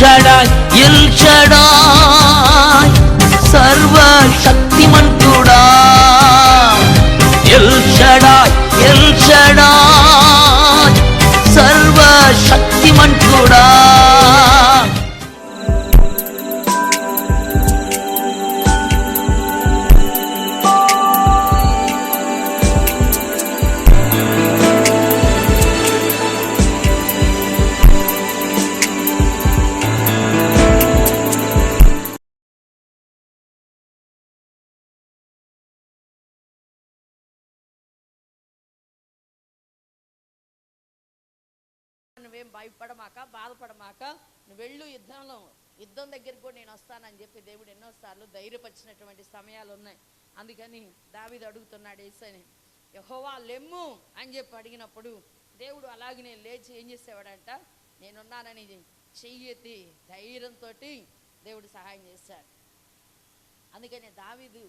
ஷடாய் இல் ஷடாய் నువ్వేం భయపడమాక బాధపడమాక నువ్వు వెళ్ళు యుద్ధంలో యుద్ధం దగ్గరికి కూడా నేను వస్తానని చెప్పి దేవుడు ఎన్నోసార్లు ధైర్యపరిచినటువంటి సమయాలు ఉన్నాయి. అందుకని దావీదు అడుగుతున్నాడు ఏసని యహోవా లెమ్ము అని చెప్పి అడిగినప్పుడు దేవుడు అలాగనే లేచి ఏం చేసేవాడంట నేనున్నానని చెయ్యెత్తి ధైర్యంతో దేవుడు సహాయం చేశాడు. అందుకని దావీదు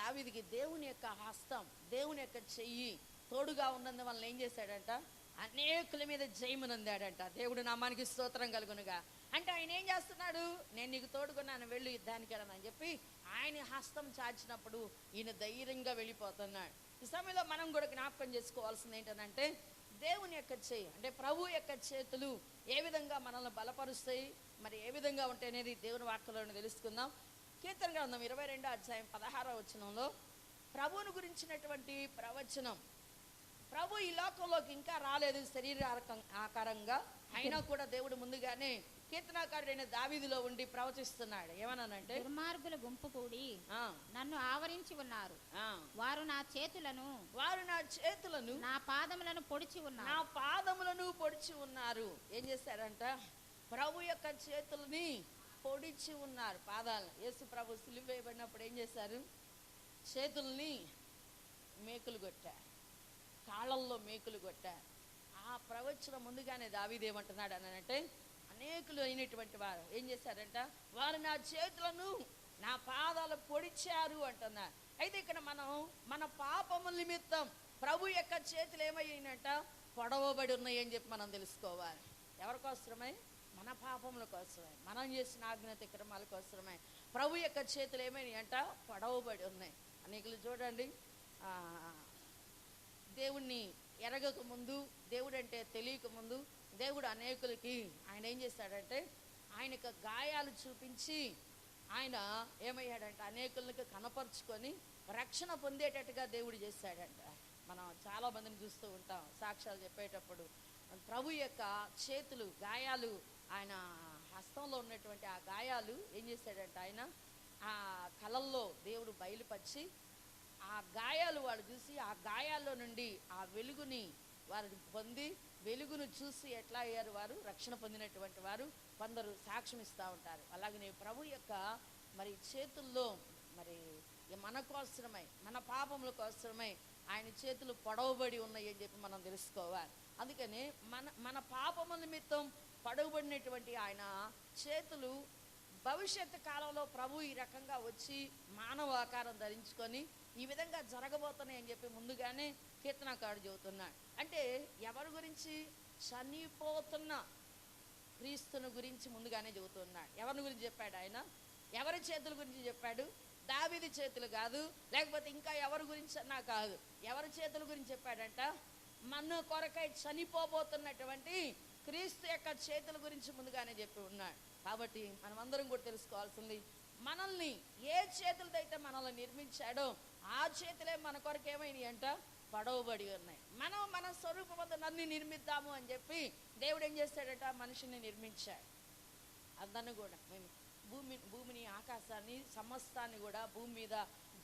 దావిదికి దేవుని యొక్క హస్తం దేవుని యొక్క చెయ్యి తోడుగా ఉన్నందు వలన ఏం చేశాడంట అనేకుల మీద జయమునందాడంట దేవుడు నామానికి స్తోత్రం కలుగునుగా. అంటే ఆయన ఏం చేస్తున్నాడు? నేను నీకు తోడుకున్నాను వెళ్ళు యుద్ధానికి అని చెప్పి ఆయన హస్తం చాచినప్పుడు ఈయన ధైర్యంగా వెళ్ళిపోతున్నాడు. ఈ సమయంలో మనం కూడా జ్ఞాపకం చేసుకోవాల్సింది ఏంటంటే దేవుని యొక్క చేయి అంటే ప్రభు యొక్క చేతులు ఏ విధంగా మనల్ని బలపరుస్తాయి మరి ఏ విధంగా ఉంటాయి అనేది దేవుని వార్తలను తెలుసుకుందాం. కీర్తన గ్రంథం ఇరవై రెండో అధ్యాయం పదహారో వచనంలో ప్రభువును గురించినటువంటి ప్రవచనం ప్రభు ఈ లోకంలోకి ఇంకా రాలేదు శరీర ఆకారంగా. అయినా కూడా దేవుడు ముందుగానే కీర్తనాకారుడైన దావీదులో ఉండి ప్రవచిస్తున్నాడు. ఏమన్నానంటే దుర్మార్గుల గుంపు కూడి నన్ను ఆవరించి ఉన్నారు. వారు నా చేతులను వారు నా చేతులను నా పాదములను పొడిచి నా ఉన్నారు పాదములను పొడిచి ఉన్నారు. ఏం చేశారంట? ప్రభు యొక్క చేతులని పొడిచి ఉన్నారు. పాదాలను యేసు ప్రభు సిలువ వేయబడినప్పుడు ఏం చేశారు? చేతుల్ని మేకులు కొట్టారు. కాళ్ళల్లో మేకులు కొట్టారు ఆ ప్రవచన ముందుగానే దావీదేమంటున్నాడు అని అంటే అనేకులు అయినటువంటి వారు ఏం చేశారంట? వారు నా చేతులను నా పాదాలు పొడిచారు అంటున్నారు అయితే ఇక్కడ మనం మన పాపము నిమిత్తం ప్రభు యొక్క చేతులు ఏమయ్యాయంట? పొడవబడి ఉన్నాయి అని చెప్పి మనం తెలుసుకోవాలి. ఎవరికోసమై మన పాపముల కోసమే. మనం చేసిన ఆజ్ఞాతిక్రమాల కోసమే. ప్రభు యొక్క చేతులు ఏమైనాయి అంట పొడవబడి ఉన్నాయి. అనేకులు చూడండి. దేవుణ్ణి ఎరగక ముందు దేవుడు అంటే తెలియక ముందు దేవుడు అనేకులకి ఆయన ఏం చేశాడంటే ఆయనకు గాయాలు చూపించి ఆయన ఏమయ్యాడంటే అనేకులకి కనపరుచుకొని రక్షణ పొందేటట్టుగా దేవుడు చేశాడంట మనం చాలా మందిని చూస్తూ ఉంటాం సాక్ష్యాలు చెప్పేటప్పుడు. ప్రభు యొక్క చేతులు గాయాలు ఆయన హస్తంలో ఉన్నటువంటి ఆ గాయాలు ఏం చేశాడంటే ఆయన ఆ కళల్లో దేవుడు బయలుపరిచి ఆ గాయాలు వాడు చూసి ఆ గాయాల్లో నుండి ఆ వెలుగుని వారు పొంది వెలుగును చూసి ఎట్లా అయ్యారు వారు? రక్షణ పొందినటువంటి వారు కొందరు సాక్ష్యం ఇస్తూ ఉంటారు. అలాగనే ప్రభు యొక్క మరి చేతుల్లో మరి మనకు మన మన పాపముల కోసమై ఆయన చేతులు పొడవబడి ఉన్నాయని చెప్పి మనం తెలుసుకోవాలి. అందుకని మన మన పాపముల నిమిత్తం పొడవబడినటువంటి ఆయన చేతులు భవిష్యత్తు కాలంలో ప్రభు ఈ రకంగా వచ్చి మానవ ఆకారం ధరించుకొని ఈ విధంగా జరగబోతున్నాయి అని చెప్పి ముందుగానే కీర్తనకారుడు చెబుతున్నాడు. అంటే ఎవరి గురించి? చనిపోతున్న క్రీస్తుని గురించి ముందుగానే చెబుతున్నాడు. ఎవరిని గురించి చెప్పాడు ఆయన? ఎవరి చేతుల గురించి చెప్పాడు? దావిది చేతులు కాదు లేకపోతే ఇంకా ఎవరి గురించి అన్నా కాదు. ఎవరి చేతుల గురించి చెప్పాడంట? మన కొరకై చనిపోబోతున్నటువంటి క్రీస్తు యొక్క చేతుల గురించి ముందుగానే చెప్పి ఉన్నాడు. కాబట్టి మనమందరం కూడా తెలుసుకోవాల్సింది మనల్ని ఏ చేతులతో అయితే మనల్ని నిర్మించాడో ఆ చేతులే మన కొరకు ఏమైనాయి అంట? పడవబడి ఉన్నాయి. మనం మన స్వరూపమంతా నన్ను నిర్మిద్దాము అని చెప్పి దేవుడు ఏం చేస్తాడట? మనిషిని నిర్మించాడు. అందరిని కూడా మేము భూమి భూమిని ఆకాశాన్ని సమస్తాన్ని కూడా భూమి మీద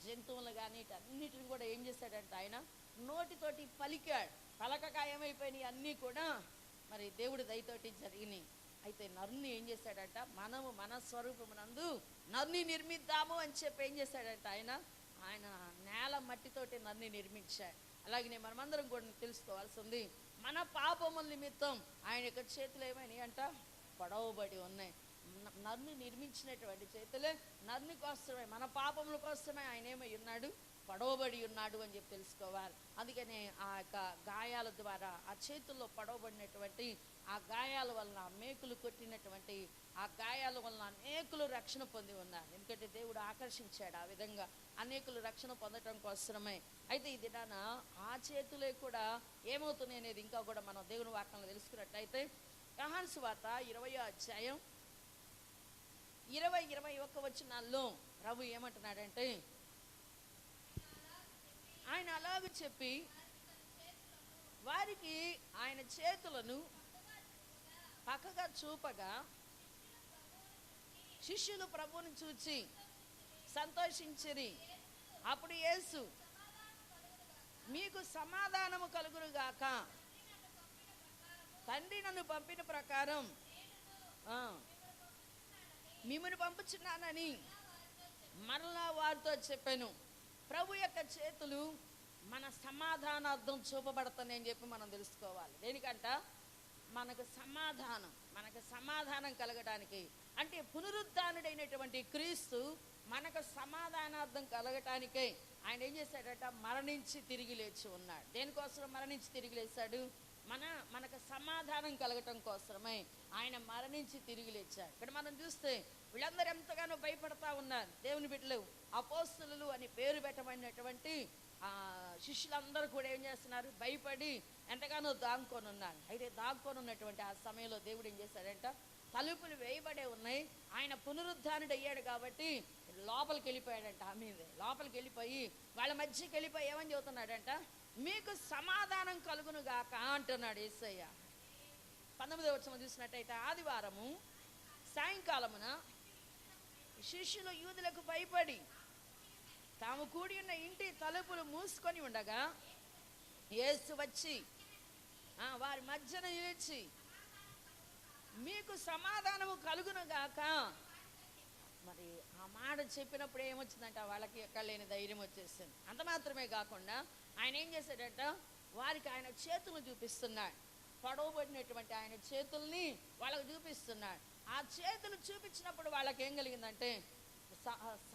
జంతువులు కానీ అన్నిటిని కూడా ఏం చేశాడంట ఆయన? నోటితోటి పలికాడు. పలకక ఏమైపోయినాయి అన్నీ కూడా మరి దేవుడి దయతోటి జరిగినాయి. అయితే నరుని ఏం చేశాడంట మనము మన స్వరూపమునందు నరుని నిర్మిద్దాము అని చెప్పి ఏం చేశాడంట ఆయన? ఆయన నేల మట్టితోటి నన్ను నిర్మించాడు అలాగనే మనమందరం కూడా తెలుసుకోవాల్సింది మన పాపముల నిమిత్తం ఆయన యొక్క చేతులు ఏమైనాయి అంట? పొడవబడి ఉన్నాయి. నన్ను నిర్మించినటువంటి చేతులే నన్ను కోసమే మన పాపముల కోసమే ఆయన ఏమై ఉన్నాడు? పడవబడి ఉన్నాడు అని చెప్పి తెలుసుకోవాలి. అందుకనే ఆ యొక్క గాయాల ద్వారా ఆ చేతుల్లో పడవబడినటువంటి ఆ గాయాల వలన మేకులు కొట్టినటువంటి ఆ గాయాల వలన అనేకులు రక్షణ పొంది ఉన్నారు. ఎందుకంటే దేవుడు ఆకర్షించాడు ఆ విధంగా అనేకులు రక్షణ పొందటం కోసమే. అయితే ఈ దినాన ఆ చేతులే కూడా ఏమవుతున్నాయి అనేది ఇంకా కూడా మనం దేవుని వాక్యంలో తెలుసుకున్నట్టయితే యహాన్ వార్త ఇరవయో అధ్యాయం ఇరవై ఇరవై ఒక్క వచనాల్లో ప్రభు ఏమంటున్నాడంటే ఆయన అలాగ చెప్పి వారికి ఆయన చేతులను పక్కగా చూపగా శిష్యులు ప్రభుని చూచి సంతోషించిరి. అప్పుడు యేసు మీకు సమాధానము కలుగురుగాక తండ్రి నన్ను పంపిన ప్రకారం మిమ్మల్ని పంపుచున్నానని మరలా వారితో చెప్పాను. ప్రభు యొక్క చేతులు మన సమాధానార్థం చూపబడతానని చెప్పి మనం తెలుసుకోవాలి. దేనికంట? మనకు సమాధానం మనకు సమాధానం కలగటానికి. అంటే పునరుద్ధానుడైనటువంటి క్రీస్తు మనకు సమాధానార్థం కలగటానికే ఆయన ఏం చేశాడట? మరణించి తిరిగి లేచి ఉన్నాడు. దేనికోసం మరణించి తిరిగి లేచాడు? మన మనకు సమాధానం కలగటం కోసమే ఆయన మరణించి తిరిగి లేచాడు. ఇక్కడ మనం చూస్తే వీళ్ళందరూ ఎంతగానో భయపడతా ఉన్నారు. దేవుని బిడ్డలు అపోస్తులు అని పేరు పెట్టబడినటువంటి ఆ శిష్యులందరూ కూడా ఏం చేస్తున్నారు? భయపడి ఎంతగానో దాంకొని ఉన్నారు అయితే దాంకొని ఉన్నటువంటి ఆ సమయంలో దేవుడు ఏం చేశాడంట? తలుపులు వేయబడే ఉన్నాయి. ఆయన పునరుద్ధానుడు అయ్యాడు కాబట్టి లోపలికి వెళ్ళిపోయాడంట ఆ మీదే. లోపలికి వెళ్ళిపోయి వాళ్ళ మధ్యకి వెళ్ళిపోయి ఏమని చెబుతున్నాడంట? మీకు సమాధానం కలుగును గాక అంటున్నాడు ఏసయ్య. పంతొమ్మిదవ వచ్చిన చూసినట్టయితే ఆదివారము సాయంకాలమున శిష్యులు యూదులకు భయపడి తాము కూడి ఉన్న ఇంటి తలుపులు మూసుకొని ఉండగా యేసు వచ్చి ఆ, వారి మధ్యన నిలిచి మీకు సమాధానము కలుగును గాక. మరి ఆ మాట చెప్పినప్పుడు ఏమొచ్చిందంట? వాళ్ళకి ఎక్కడ లేని ధైర్యం వచ్చేసింది. అంత మాత్రమే కాకుండా ఆయన ఏం చేశాడట? వారికి ఆయన చేతులు చూపిస్తున్నాడు. పొడవబడినటువంటి ఆయన చేతుల్ని వాళ్ళకు చూపిస్తున్నాడు. ఆ చేతులు చూపించినప్పుడు వాళ్ళకి ఏం కలిగిందంటే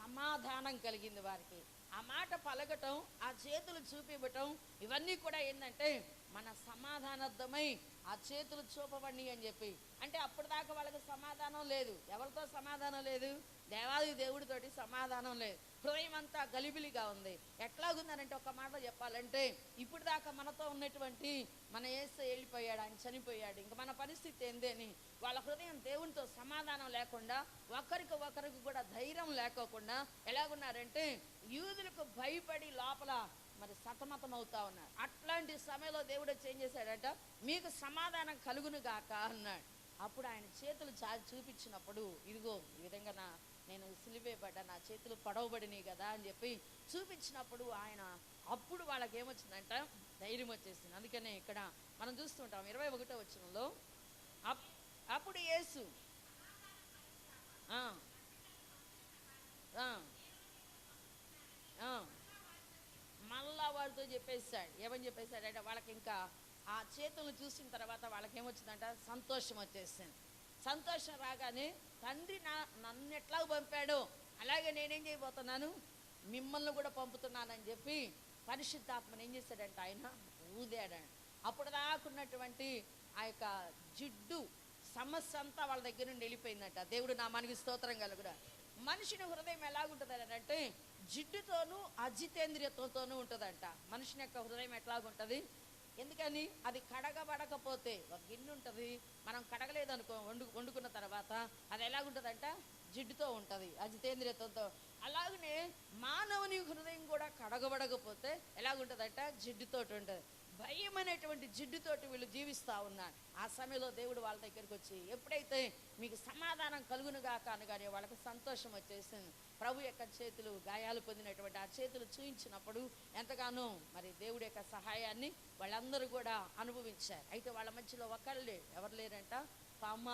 సమాధానం కలిగింది వారికి. ఆ మాట పలకటం ఆ చేతులు చూపివ్వటం ఇవన్నీ కూడా ఏంటంటే మన సమాధానార్థమై ఆ చేతులు చూపబడి అని చెప్పి. అంటే అప్పటిదాకా వాళ్ళకి సమాధానం లేదు. ఎవరితో సమాధానం లేదు? దేవాది దేవుడితోటి సమాధానం లేదు. హృదయం అంతా గలిబిలిగా ఉంది. ఎట్లాగుందనంటే ఒక మాట చెప్పాలంటే ఇప్పుడు దాకా మనతో ఉన్నటువంటి మన ఏసే వెళ్ళిపోయాడు ఆయన చనిపోయాడు. ఇంకా మన పరిస్థితి ఏంది అని వాళ్ళ హృదయం దేవునితో సమాధానం లేకుండా ఒకరికి ఒకరికి కూడా ధైర్యం లేకోకుండా ఎలాగున్నారంటే యూదులకు భయపడి లోపల మరి సతమతం అవుతా ఉన్నారు. అట్లాంటి సమయంలో దేవుడు వచ్చి ఏం చేశాడంట మీకు సమాధానం కలుగును గాక అన్నాడు. అప్పుడు ఆయన చేతులు చా చూపించినప్పుడు ఇదిగో ఈ విధంగా నా నేను సిలివేయబడ్డా నా చేతులు పడవబడినాయి కదా అని చెప్పి చూపించినప్పుడు ఆయన అప్పుడు వాళ్ళకి ఏమొచ్చిందంట ధైర్యం వచ్చేసింది. అందుకనే ఇక్కడ మనం చూస్తుంటాం ఇరవై ఒకటో వచ్చినలో అప్ అప్పుడు యేసు ఆ, మళ్ళా వాడితో చెప్పేశాడు. ఏమని చెప్పేశాడంటే వాళ్ళకి ఇంకా ఆ చేతులను చూసిన తర్వాత వాళ్ళకి ఏమొచ్చిందంట సంతోషం వచ్చేసింది. సంతోషం రాగానే తండ్రి నా నన్ను ఎట్లా పంపాడో. అలాగే నేనేం చేయబోతున్నాను? మిమ్మల్ని కూడా పంపుతున్నానని చెప్పి పరిశుద్ధాత్మను ఏం చేశాడంటే ఆయన? ఊదాడంట. అప్పుడు దాకున్నటువంటి ఆ యొక్క జిడ్డు సమస్య అంతా వాళ్ళ దగ్గర నుండి వెళ్ళిపోయిందంట. దేవుడు నా మనకి స్తోత్రం కూడా మనిషిని హృదయం ఎలాగుంటుంది అంటే జిడ్డుతోనూ అజితేంద్రియతతోనూ ఉంటుందంట. మనిషిని యొక్క హృదయం ఎట్లాగుంటుంది? ఎందుకని? అది కడగబడకపోతే ఒక గిన్నె ఉంటుంది. మనం కడగలేదనుకో వండు వండుకున్న తర్వాత అది ఎలాగుంటుందంట? జిడ్డుతో ఉంటుంది అజితేంద్రియతతో. అలాగనే మానవుని హృదయం కూడా కడగబడకపోతే ఎలాగుంటుందంట? జిడ్డుతోటి ఉంటుంది. భయం అనేటువంటి జిడ్డుతోటి వీళ్ళు జీవిస్తూ ఉన్నారు. ఆ సమయంలో దేవుడు వాళ్ళ దగ్గరికి వచ్చి ఎప్పుడైతే మీకు సమాధానం కలుగునుగా అనగానే వాళ్ళకి సంతోషం వచ్చేసింది. ప్రభు యొక్క చేతులు గాయాలు పొందినటువంటి ఆ చేతులు చూయించినప్పుడు ఎంతగానో మరి దేవుడి యొక్క సహాయాన్ని వాళ్ళందరూ కూడా అనుభవించారు. అయితే వాళ్ళ మధ్యలో ఒకళ్ళు లేరు. ఎవరు లేరంట? పామ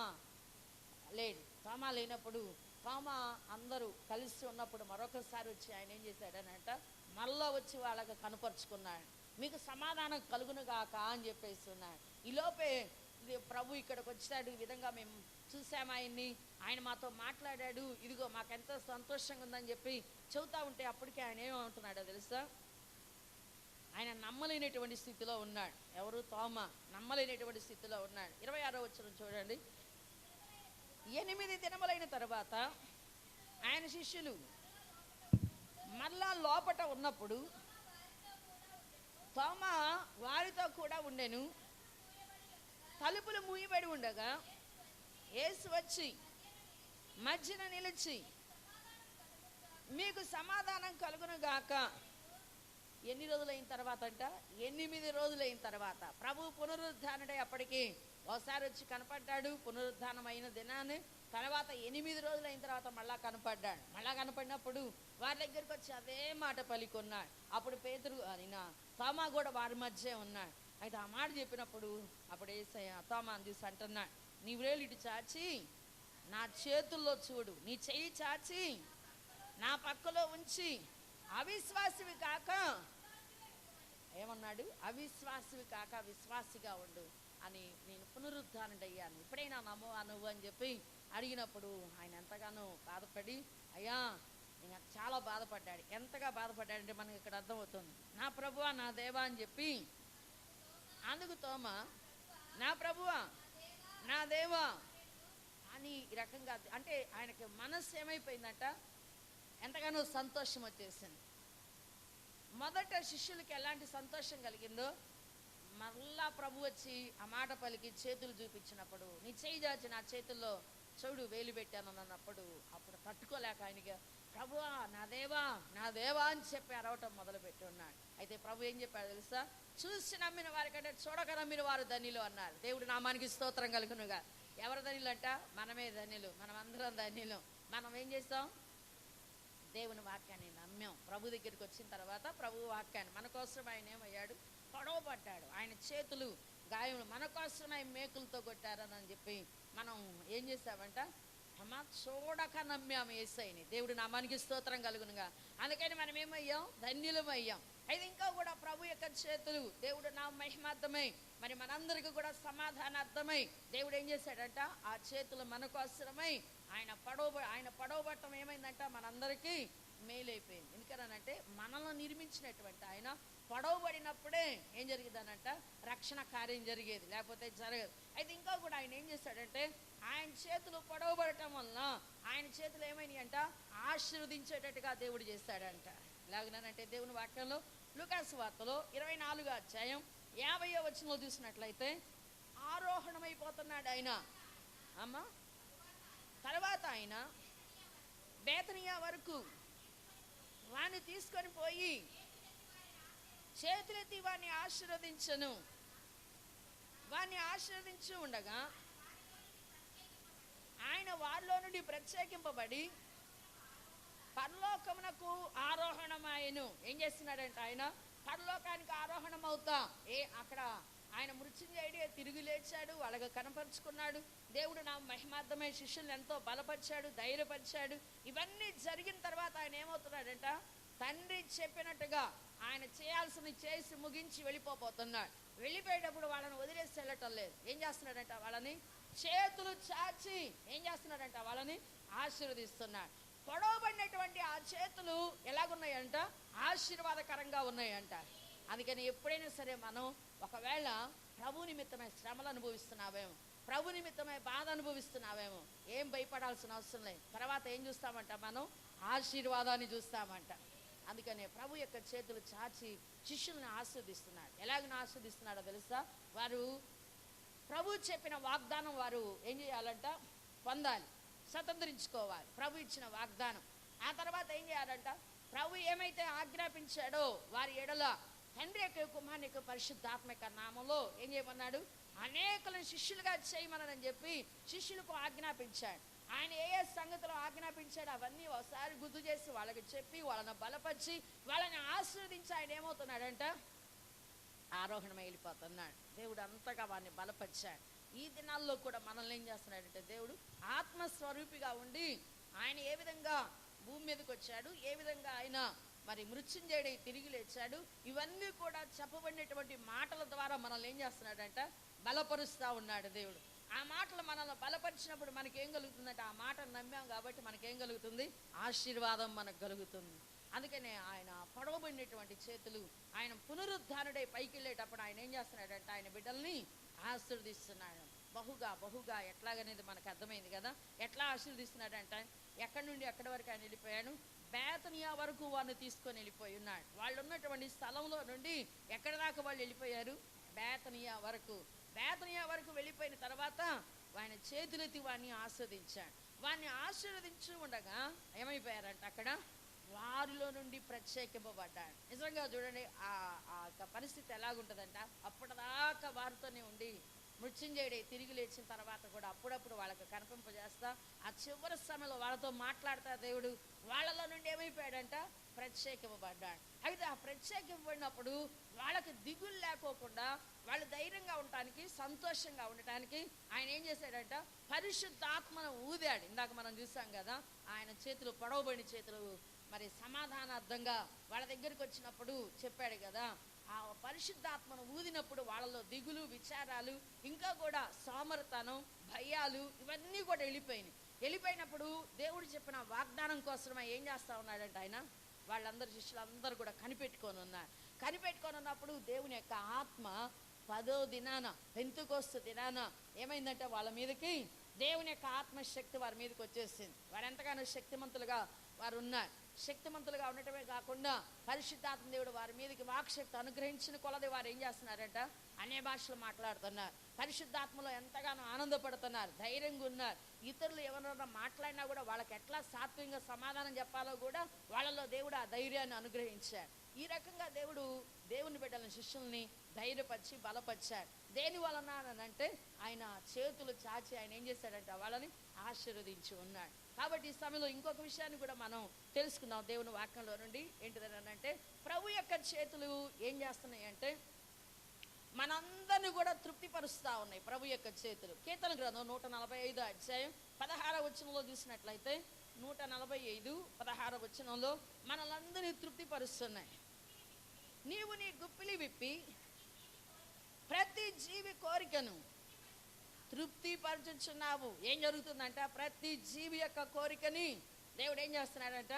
లేడు. తోమ లేనప్పుడు తోమ అందరూ కలిసి ఉన్నప్పుడు మరొకసారి వచ్చి ఆయన ఏం చేశాడనంట? మళ్ళా వచ్చి వాళ్ళకి కనపరుచుకున్నాడు. మీకు సమాధానం కలుగునుగాక అని చెప్పేసి ఉన్నాడు ఈలోపే దే- ప్రభు ఇక్కడికి వచ్చాడు ఈ విధంగా మేము చూసాము ఆయన్ని. ఆయన మాతో మాట్లాడాడు. ఇదిగో మాకెంతో సంతోషంగా ఉందని చెప్పి చెబుతా ఉంటే అప్పటికే ఆయన ఏమంటున్నాడో తెలుసా? ఆయన నమ్మలేనటువంటి స్థితిలో ఉన్నాడు. ఎవరు? తోమ. నమ్మలేనటువంటి స్థితిలో ఉన్నాడు. ఇరవై ఆరో వచ్చిన చూడండి. ఎనిమిది దినములైన తర్వాత ఆయన శిష్యులు మళ్ళా లోపట ఉన్నప్పుడు తోమ వారితో కూడా ఉండెను. తలుపులు మూయబడి ఉండగా ఏసు వచ్చి మధ్యన నిలిచి మీకు సమాధానం కలుగును గాక. ఎన్ని రోజులైన తర్వాత అంట ఎనిమిది రోజులైన తర్వాత. ప్రభు పునరుద్ధానుడే అప్పటికి ఒకసారి వచ్చి కనపడ్డాడు. పునరుద్ధానమైన దినాన్ని తర్వాత ఎనిమిది రోజులైన తర్వాత మళ్ళా కనపడ్డాడు. మళ్ళా కనపడినప్పుడు వారి దగ్గరికి వచ్చి అదే మాట పలికొన్నాడు. అప్పుడు పేతురు ఆయన తోమా కూడా వారి మధ్య ఉన్నాడు. అయితే ఆ మాట చెప్పినప్పుడు అప్పుడు ఏసయ్య తోమాని చూసి అంటున్నాడు. నీ వ్రేలు ఇటు చాచి. నా చేతుల్లో చూడు. నీ చెయ్యి చాచి. నా పక్కలో ఉంచి. అవిశ్వాసివి కాక. ఏమన్నాడు? అవిశ్వాసివి కాక విశ్వాసిగా ఉండు. అని నేను పునరుద్ధానుడయ్యాను. ఇప్పుడైనా నమ్మో అనువు అని చెప్పి అడిగినప్పుడు ఆయన ఎంతగానో బాధపడి అయ్యా నేను చాలా బాధపడ్డాడు. ఎంతగా బాధపడ్డాడంటే మనకి ఇక్కడ అర్థమవుతుంది. నా ప్రభువా నా దేవా అని చెప్పి అందుకు తోమ నా ప్రభువా నా దేవా అని ఈ రకంగా అంటే ఆయనకి మనస్సు ఏమైపోయిందంట? ఎంతగానో సంతోషం వచ్చేసింది. మొదట శిష్యులకి ఎలాంటి సంతోషం కలిగిందో మరలా ప్రభు వచ్చి ఆ మాట పలికి చేతులు చూపించినప్పుడు నీ చేయి దాచి నా చేతుల్లో చెవుడు వేలు పెట్టాను అన్నప్పుడు అప్పుడు తట్టుకోలేక ఆయనకి ప్రభువా నా దేవా నా దేవా అని చెప్పి అరవటం మొదలు పెట్టి ఉన్నాడు. అయితే ప్రభు ఏం చెప్పాడు తెలుసా? చూసి నమ్మిన వారికంటే చూడక నమ్మిన వారు ధనిలు అన్నారు. దేవుడు నామానికి స్తోత్రం కలుగునుగా. ఎవరు ధనిలు అంట మనమే ధనిలు మనం అందరం ధనిలు మనం ఏం చేస్తాం? దేవుని వాక్యాన్ని నమ్మాం. ప్రభు దగ్గరికి వచ్చిన తర్వాత ప్రభు వాక్యాన్ని మన కోసం ఆయన ఏమయ్యాడు? గొడవ పడ్డాడు ఆయన చేతులు గాయములు. మన కోసం ఆయన మేకులతో కొట్టారని అని చెప్పి మనం ఏం చేసామంట? మా చూడక నమ్మాము ఏసైని. దేవుడు నామానికి స్తోత్రం కలుగునుగా. అందుకని మనం ఏమయ్యాం? ధన్యులం అయ్యాం అయితే ఇంకా కూడా ప్రభు యొక్క చేతులు దేవుడు నా మహిమార్థమై మరి మనందరికీ కూడా సమాధానార్థమై దేవుడు ఏం చేశాడంట? ఆ చేతులు మనకు అవసరమై ఆయన పడవ ఆయన పడవబట్టం ఏమైందంట? మనందరికీ మేలైపోయింది. ఎందుకనంటే మనల్ని నిర్మించినటువంటి ఆయన పడవబడినప్పుడే ఏం జరిగిందనంట? రక్షణ కార్యం జరిగేది లేకపోతే జరగదు. అయితే ఇంకా కూడా ఆయన ఏం చేశాడంటే ఆయన చేతులు పొడవబడటం వలన ఆయన చేతులు ఏమైనాయి అంట ఆశీర్వదించేటట్టుగా దేవుడు చేస్తాడంట. ఎలాగనంటే దేవుని వాక్యంలో లుకాసు వార్తలో ఇరవై నాలుగు అధ్యాయం యాభైయో వచనంలో చూసినట్లయితే ఆరోహణమైపోతున్నాడు ఆయన. అమ్మ తర్వాత ఆయన బేతనియా వరకు వాణ్ణి తీసుకొని పోయి చేతులెత్తి వాణ్ణి ఆశీర్వదించను. వాణ్ణి ఆశీర్వదించి ఉండగా ఆయన వారిలో నుండి ప్రత్యేకింపబడి పరలోకమునకు ఆరోహణమాయను. ఏం చేస్తున్నాడంటే ఆయన? పరలోకానికి ఆరోహణం అవుతా ఏ అక్కడ ఆయన మృత్యుంజయుడే తిరిగి లేచాడు వాళ్ళగా కనపరుచుకున్నాడు. దేవుడు నా మహిమార్థమై శిష్యులను ఎంతో బలపరిచాడు ధైర్యపరిచాడు. ఇవన్నీ జరిగిన తర్వాత ఆయన ఏమవుతున్నాడంట? తండ్రి చెప్పినట్టుగా ఆయన చేయాల్సింది చేసి ముగించి వెళ్ళిపోబోతున్నాడు. వెళ్ళిపోయేటప్పుడు వాళ్ళని వదిలేసి వెళ్ళటం లేదు. ఏం చేస్తున్నాడంట వాళ్ళని? చేతులు చాచి ఏం చేస్తున్నాడంట వాళ్ళని? ఆశీర్వదిస్తున్నాడు. పొడవబడినటువంటి ఆ చేతులు ఎలాగున్నాయంట? ఆశీర్వాదకరంగా ఉన్నాయంట. అందుకని ఎప్పుడైనా సరే మనం ఒకవేళ ప్రభు నిమిత్తమై శ్రమలు అనుభవిస్తున్నావేమో ప్రభు నిమిత్తమై బాధ అనుభవిస్తున్నావేమో ఏం భయపడాల్సిన అవసరం లేదు. తర్వాత ఏం చూస్తామంట మనం? ఆశీర్వాదాన్ని చూస్తామంట. అందుకనే ప్రభు యొక్క చేతులు చాచి శిష్యులను ఆస్వాదిస్తున్నాడు. ఎలాగని ఆస్వాదిస్తున్నాడో తెలుసా? వారు ప్రభు చెప్పిన వాగ్దానం వారు ఏం చేయాలంట? పొందాలి స్వతంత్రించుకోవాలి. ప్రభు ఇచ్చిన వాగ్దానం. ఆ తర్వాత ఏం చేయాలంట? ప్రభు ఏమైతే ఆజ్ఞాపించాడో వారి ఎడల తండ్రి యొక్క కుమారుని యొక్క పరిశుద్ధాత్మ నామంలో ఏం చేయమన్నాడు? అనేకులను శిష్యులుగా చేయమనని చెప్పి శిష్యులకు ఆజ్ఞాపించాడు. ఆయన ఏ ఏ సంగతులు ఆజ్ఞాపించాడు అవన్నీ ఒకసారి గుర్తు చేసి వాళ్ళకి చెప్పి వాళ్ళని బలపరిచి వాళ్ళని ఆశీర్వదించి ఆయన ఏమవుతున్నాడంట? ఆరోహణమై వెళ్ళిపోతున్నాడు. దేవుడు అంతగా వారిని బలపరిచాడు. ఈ దినాల్లో కూడా మనల్ని ఏం చేస్తున్నాడంటే దేవుడు ఆత్మస్వరూపిగా ఉండి ఆయన ఏ విధంగా భూమి మీదకి వచ్చాడు ఏ విధంగా ఆయన మరి మృత్యుంజయుడై తిరిగి లేచాడు. ఇవన్నీ కూడా చెప్పబడినటువంటి మాటల ద్వారా మనల్ని ఏం చేస్తున్నాడంట? బలపరుస్తూ ఉన్నాడు దేవుడు. ఆ మాటలు మనల్ని బలపరిచినప్పుడు మనకేం కలుగుతుందంటే ఆ మాటను నమ్మాం కాబట్టి మనకేం కలుగుతుంది? ఆశీర్వాదం మనకు కలుగుతుంది. అందుకనే ఆయన పొడవబడినటువంటి చేతులు ఆయన పునరుద్ధానుడై పైకి వెళ్ళేటప్పుడు ఆయన ఏం చేస్తున్నాడంటే ఆయన బిడ్డల్ని ఆశీర్దిస్తున్నాడు బహుగా బహుగా ఎట్లాగనేది మనకు అర్థమైంది కదా? ఎట్లా ఆశీర్దిస్తున్నాడంటే ఎక్కడి నుండి ఎక్కడి వరకు ఆయన వెళ్ళిపోయాడు? బేతనియా వరకు వారిని తీసుకొని వెళ్ళిపోయి ఉన్నాడు. వాళ్ళు ఉన్నటువంటి స్థలంలో నుండి ఎక్కడి దాకా వాళ్ళు వెళ్ళిపోయారు? బేతనియా వరకు. బేతనియా వరకు వెళ్ళిపోయిన తర్వాత ఆయన చేతులెత్తి వాడిని ఆస్వాదించాడు. వాడిని ఆశీర్వదించి ఉండగా ఏమైపోయారంట అక్కడ? వారిలో నుండి ప్రత్యేకింపబడ్డాడు. నిజంగా చూడండి ఆ ఆ యొక్క పరిస్థితి ఎలాగుంటుందంట? అప్పటిదాకా వారితోనే ఉండి మృత్యుంజయుడే తిరిగి లేచిన తర్వాత కూడా అప్పుడప్పుడు వాళ్ళకి కనిపింపజేస్తా ఆ చివరి సమయంలో వాళ్ళతో మాట్లాడతా దేవుడు వాళ్ళలో నుండి ఏమైపోయాడంట? ప్రత్యేకింపబడ్డాడు. అయితే ఆ ప్రత్యేకింపబడినప్పుడు వాళ్ళకి దిగులు లేకోకుండా వాళ్ళు ధైర్యంగా ఉండటానికి సంతోషంగా ఉండటానికి ఆయన ఏం చేశాడంట? పరిశుద్ధాత్మను ఊదాడు. ఇందాక మనం చూసాం కదా ఆయన చేతులు పొడవబడిన చేతులు మరి సమాధానార్థంగా వాళ్ళ దగ్గరికి వచ్చినప్పుడు చెప్పాడు కదా ఆ పరిశుద్ధాత్మను ఊదినప్పుడు వాళ్ళలో దిగులు విచారాలు ఇంకా కూడా సోమరతనం భయాలు ఇవన్నీ కూడా వెళ్ళిపోయినాయి. వెళ్ళిపోయినప్పుడు దేవుడు చెప్పిన వాగ్దానం కోసమే ఏం చేస్తా ఉన్నాడంటే ఆయన? వాళ్ళందరు శిష్యులందరూ కూడా కనిపెట్టుకొని ఉన్నారు. కనిపెట్టుకొని ఉన్నప్పుడు దేవుని యొక్క ఆత్మ పదో దినాన పెంతుకొస్తు దినాన ఏమైందంటే వాళ్ళ మీదకి? దేవుని యొక్క ఆత్మశక్తి వారి మీదకి వచ్చేసింది. వారు ఎంతగానో శక్తిమంతులుగా వారు ఉన్నారు. శక్తిమంతులుగా ఉండటమే కాకుండా పరిశుద్ధాత్మ దేవుడు వారి మీదకి వాక్శక్తి అనుగ్రహించిన కొలది వారు ఏం చేస్తున్నారంట? అనే భాషలు మాట్లాడుతున్నారు. పరిశుద్ధాత్మలో ఎంతగానో ఆనందపడుతున్నారు. ధైర్యంగా ఉన్నారు. ఇతరులు ఎవరైనా మాట్లాడినా కూడా వాళ్ళకి ఎట్లా సాత్వికంగా సమాధానం చెప్పాలో కూడా వాళ్ళలో దేవుడు ఆ ధైర్యాన్ని అనుగ్రహించాడు. ఈ రకంగా దేవుడు దేవుని బిడ్డల శిష్యుల్ని ధైర్యపరిచి బలపరిచాడు. దేని వలన అంటే ఆయన చేతులు చాచి ఆయన ఏం చేశాడంటే? వాళ్ళని ఆశీర్వదించి ఉన్నాడు. కాబట్టి ఈ సమయంలో ఇంకొక విషయాన్ని కూడా మనం తెలుసుకుందాం దేవుని వాక్యంలో నుండి. ఏంటిదని అంటే ప్రభు యొక్క చేతులు ఏం చేస్తున్నాయి అంటే మనందరిని కూడా తృప్తిపరుస్తూ ఉన్నాయి ప్రభు యొక్క చేతులు. కీర్తన గ్రంథం నూట నలభై ఐదు అధ్యాయం పదహార వచనంలో చూసినట్లయితే నూట నలభై ఐదు పదహార వచనంలో మనలందరినీ తృప్తిపరుస్తున్నాయి. నీవు నీ గుప్పిలి విప్పి ప్రతి జీవి కోరికను తృప్తిపరచుచున్నావు. ఏం జరుగుతుందంట? ప్రతి జీవి యొక్క కోరికని దేవుడు ఏం చేస్తున్నాడంట?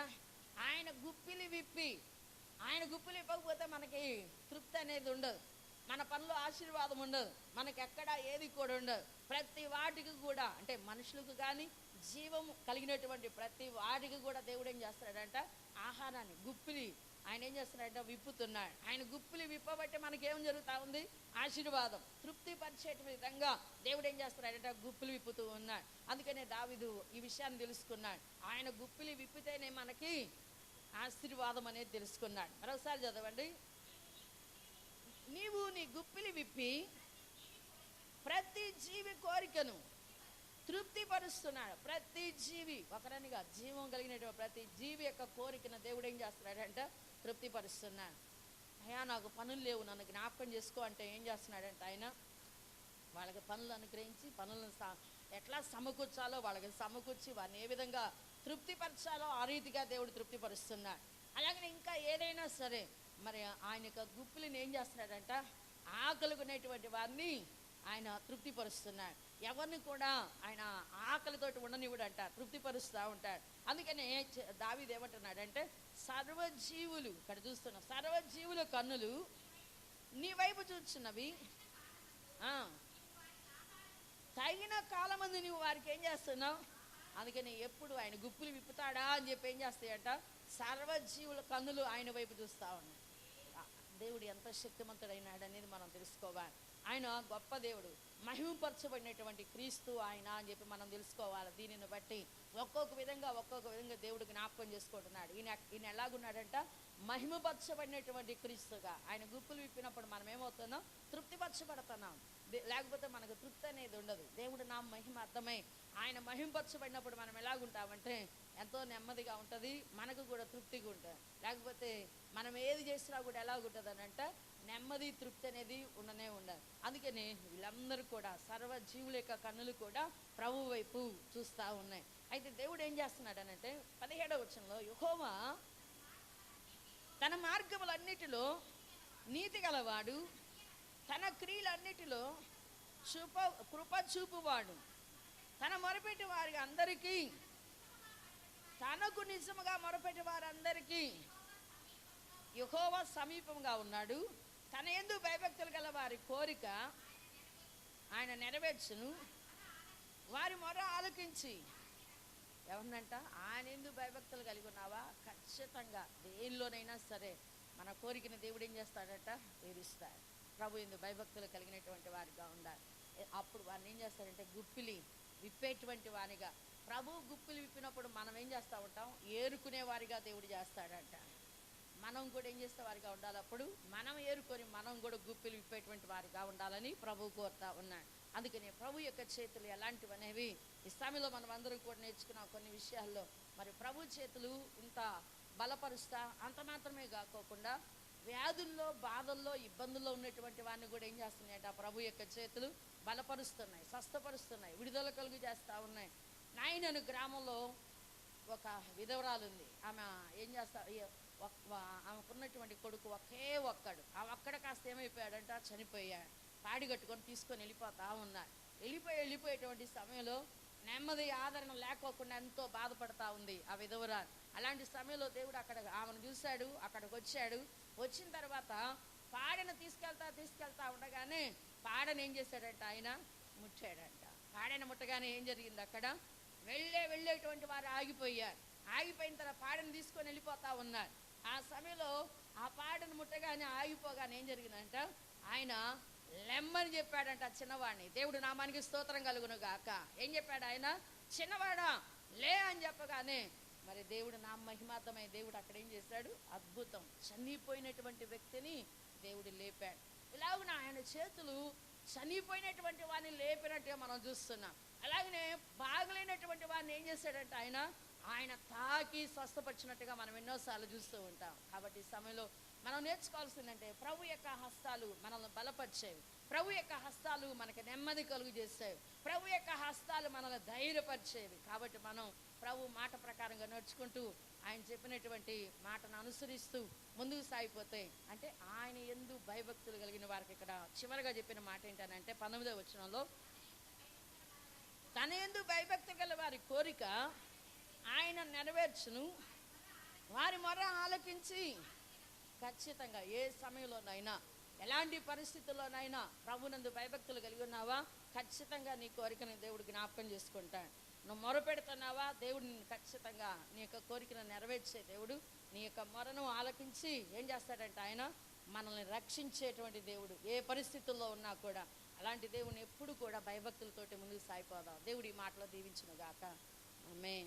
ఆయన గుప్పిలి విప్పి ఆయన గుప్పిలు ఇవ్వకపోతే మనకి తృప్తి అనేది ఉండదు. మన పనిలో ఆశీర్వాదం ఉండదు. మనకి ఎక్కడ ఏది కూడా ఉండదు. ప్రతి వాటికి కూడా అంటే మనుషులకు కానీ జీవం కలిగినటువంటి ప్రతి వాటికి కూడా దేవుడు ఏం చేస్తాడంట ఆహారాన్ని గుప్పిలి ఆయన ఏం చేస్తున్నాడంటే విప్పుతున్నాడు. ఆయన గుప్పులు విప్పబట్టి మనకేం జరుగుతా ఉంది? ఆశీర్వాదం. తృప్తి పరిచే విధంగా దేవుడు ఏం చేస్తున్నాడంటే గుప్పులు విప్పుతూ ఉన్నాడు. అందుకనే దావిదు ఈ విషయాన్ని తెలుసుకున్నాడు. ఆయన గుప్పులు విప్పితేనే మనకి ఆశీర్వాదం అనేది తెలుసుకున్నాడు. మరోసారి చదవండి. నీవు నీ గుప్పిలి విప్పి ప్రతి జీవి కోరికను తృప్తిపరుస్తున్నాడు. ప్రతి జీవి ఒకరనిగా జీవం కలిగినటువంటి ప్రతి జీవి యొక్క కోరికను దేవుడు ఏం చేస్తున్నాడంట తృప్తిపరుస్తున్నాను. అయ్యా నాకు పనులు లేవు నన్ను జ్ఞాపకం చేసుకో అంటే ఏం చేస్తున్నాడంటే ఆయన? వాళ్ళకి పనులు అనుగ్రహించి పనులను ఎట్లా సమకూర్చాలో వాళ్ళకి సమకూర్చి వారిని ఏ విధంగా తృప్తిపరచాలో ఆ రీతిగా దేవుడు తృప్తిపరుస్తున్నాడు. అలాగనే ఇంకా ఏదైనా సరే మరి ఆయన యొక్క గుప్పులను ఏం చేస్తున్నాడంట? ఆకలికునేటువంటి వారిని ఆయన తృప్తిపరుస్తున్నాడు. ఎవరిని కూడా ఆయన ఆకలితోటి ఉండనివ్వడంట తృప్తిపరుస్తూ ఉంటాడు. అందుకనే దావిదేమంటున్నాడంటే సర్వజీవులు ఇక్కడ చూస్తున్నాం సర్వజీవుల కన్నులు నీ వైపు చూస్తున్నవి. ఆ, తగిన కాలమంది నువ్వు వారికి ఏం చేస్తున్నావు? అందుకని ఎప్పుడు ఆయన గుప్పులు విప్పుతాడా అని చెప్పి ఏం చేస్తాయంట? సర్వజీవుల కన్నులు ఆయన వైపు చూస్తా ఉన్నాయి దేవుడు ఎంత శక్తివంతుడైనాడనేది మనం తెలుసుకోవాలి. ఆయన గొప్ప దేవుడు. మహిమపరచబడినటువంటి క్రీస్తు ఆయన అని చెప్పి మనం తెలుసుకోవాలి. దీనిని బట్టి ఒక్కొక్క విధంగా ఒక్కొక్క విధంగా దేవుడు జ్ఞాపకం చేసుకుంటున్నాడు. ఈయన ఈయన ఎలాగున్నాడంట? మహిమపరచబడినటువంటి క్రీస్తుగా. ఆయన గుప్పులు విప్పినప్పుడు మనం ఏమవుతున్నాం? తృప్తిపరచబడుతున్నాం. లేకపోతే మనకు తృప్తి అనేది ఉండదు. దేవుడు నా మహిమ అర్థమై ఆయన మహిమపరచబడినప్పుడు మనం ఎలాగుంటామంటే ఎంతో నెమ్మదిగా ఉంటుంది మనకు కూడా తృప్తిగా ఉంటుంది. లేకపోతే మనం ఏది చేసినా కూడా ఎలాగుంటుంది అని అంటే నెమ్మది తృప్తి అనేది ఉండనే ఉండదు. అందుకని వీళ్ళందరూ కూడా సర్వ జీవుల యొక్క కన్నులు కూడా ప్రభు వైపు చూస్తూ ఉన్నాయి. అయితే దేవుడు ఏం చేస్తున్నాడు అనంటే పదిహేడవ వచనంలో యెహోవా తన మార్గములన్నిటిలో నీతి గలవాడు తన క్రియలన్నిటిలో చూప కృప చూపువాడు. తన మొరపెట్టి వారి అందరికీ తనకు నిజముగా మొరపెట్టి వారందరికీ యహోవా సమీపంగా ఉన్నాడు. తన ఎందు భయభక్తులు గల వారి కోరిక ఆయన నెరవేర్చును. వారి మొర ఆలకించి. ఎవరినంట? ఆయన ఎందు భయభక్తులు కలిగి ఉన్నావా? ఖచ్చితంగా. దేనిలోనైనా సరే మన కోరికని దేవుడు ఏం చేస్తాడట? తీరుస్తాడు ప్రభు ఎందు భయభక్తులు కలిగినటువంటి వారిగా ఉండాలి. అప్పుడు వారిని ఏం చేస్తారంటే గుప్పిలి విప్పేటువంటి వారిగా. ప్రభు గుప్పిలు విప్పినప్పుడు మనం ఏం చేస్తూ ఉంటాం? ఏరుకునే వారిగా దేవుడు చేస్తాడంట. మనం కూడా ఏం చేస్తే వారిగా ఉండాలి? అప్పుడు మనం ఏరుకొని మనం కూడా గుప్పిలు విప్పేటువంటి వారిగా ఉండాలని ప్రభు కోరుతా ఉన్నాడు. అందుకని ప్రభు యొక్క చేతులు ఎలాంటివి అనేవి ఇస్లామిలో మనం అందరం కూడా నేర్చుకున్న కొన్ని విషయాల్లో. మరి ప్రభు చేతులు ఇంత బలపరుస్తా అంత మాత్రమే కాకోకుండా వ్యాధుల్లో బాధల్లో ఇబ్బందుల్లో ఉన్నటువంటి వారిని కూడా ఏం చేస్తున్నాయట? ఆ ప్రభు యొక్క చేతులు బలపరుస్తున్నాయి స్వస్థపరుస్తున్నాయి విడుదల కలుగు చేస్తూ ఉన్నాయి. నాయనను గ్రామంలో ఒక విధవరాలు ఉంది. ఆమె ఏం చేస్తా ఆమెకున్నటువంటి కొడుకు ఒకే ఒక్కడు. ఆ ఒక్కడ కాస్త ఏమైపోయాడంట? చనిపోయాడు. పాడి కట్టుకొని తీసుకొని వెళ్ళిపోతా ఉన్నారు వెళ్ళిపోయి వెళ్ళిపోయేటువంటి సమయంలో నెమ్మది ఆదరణ లేకోకుండా ఎంతో బాధపడతా ఉంది ఆ విధవరాలు. అలాంటి సమయంలో దేవుడు అక్కడ ఆమెను చూశాడు అక్కడికి వచ్చాడు. వచ్చిన తర్వాత పాడను తీసుకెళ్తా తీసుకెళ్తా ఉండగానే పాడను ఏం చేశాడంట ఆయన? ముట్టాడంట. పాడను ముట్టగానే ఏం జరిగింది అక్కడ? వెళ్ళే వెళ్ళేటువంటి వారు ఆగిపోయారు. ఆగిపోయిన తర్వాత పాడను తీసుకొని వెళ్ళిపోతా ఉన్నారు. ఆ సమయంలో ఆ పాటను ముట్టగానే ఆగిపోగానే ఏం జరిగిందంట? ఆయన లెమ్మని చెప్పాడంట చిన్నవాడిని. దేవుడు నామానికి స్తోత్రం కలుగును గాక. ఏం చెప్పాడు ఆయన? చిన్నవాడా లే అని చెప్పగానే మరి దేవుడు నా మహిమార్థమై దేవుడు అక్కడ ఏం చేశాడు? అద్భుతం. చనిపోయినటువంటి వ్యక్తిని దేవుడు లేపాడు. ఇలాగున ఆయన చేతులు చనిపోయినటువంటి వాడిని లేపినట్టుగా మనం చూస్తున్నాం. అలాగనే బాగలేనటువంటి వాడిని ఏం చేశాడంటే ఆయన? ఆయన తాకి స్వస్థపరిచినట్టుగా మనం ఎన్నోసార్లు చూస్తూ ఉంటాం. కాబట్టి ఈ సమయంలో మనం నేర్చుకోవాల్సిందంటే ప్రభు యొక్క హస్తాలు మనల్ని బలపరిచేవి. ప్రభు యొక్క హస్తాలు మనకి నెమ్మది కలుగు చేసేవి. ప్రభు యొక్క హస్తాలు మనల్ని ధైర్యపరిచేవి. కాబట్టి మనం ప్రభు మాట ప్రకారంగా నడుచుకుంటూ ఆయన చెప్పినటువంటి మాటను అనుసరిస్తూ ముందుకు సాగిపోతే అంటే ఆయన ఎందు భయభక్తులు కలిగిన వారికి ఇక్కడ చివరిగా చెప్పిన మాట ఏంటనంటే పంతొమ్మిదవ వచనంలో తన ఎందు భయభక్తి గల వారి కోరిక ఆయన నెరవేర్చును. వారి మొర ఆలకించి ఖచ్చితంగా ఏ సమయంలోనైనా ఎలాంటి పరిస్థితుల్లోనైనా ప్రభునందు భయభక్తులు కలిగి ఉన్నావా? ఖచ్చితంగా నీ కోరికను దేవుడు జ్ఞాపకం చేసుకుంటాడు. నువ్వు మొర పెడుతున్నావా? దేవుడు నిన్ను ఖచ్చితంగా నీ యొక్క కోరికను నెరవేర్చే దేవుడు. నీ యొక్క మొరను ఆలకించి ఏం చేస్తాడంటే ఆయన మనల్ని రక్షించేటువంటి దేవుడు. ఏ పరిస్థితుల్లో ఉన్నా కూడా అలాంటి దేవుని ఎప్పుడు కూడా భయభక్తులతోటి ముందుకు సాగిపోదాం. దేవుడు ఈ మాటలో దీవించును గాక. ఆమె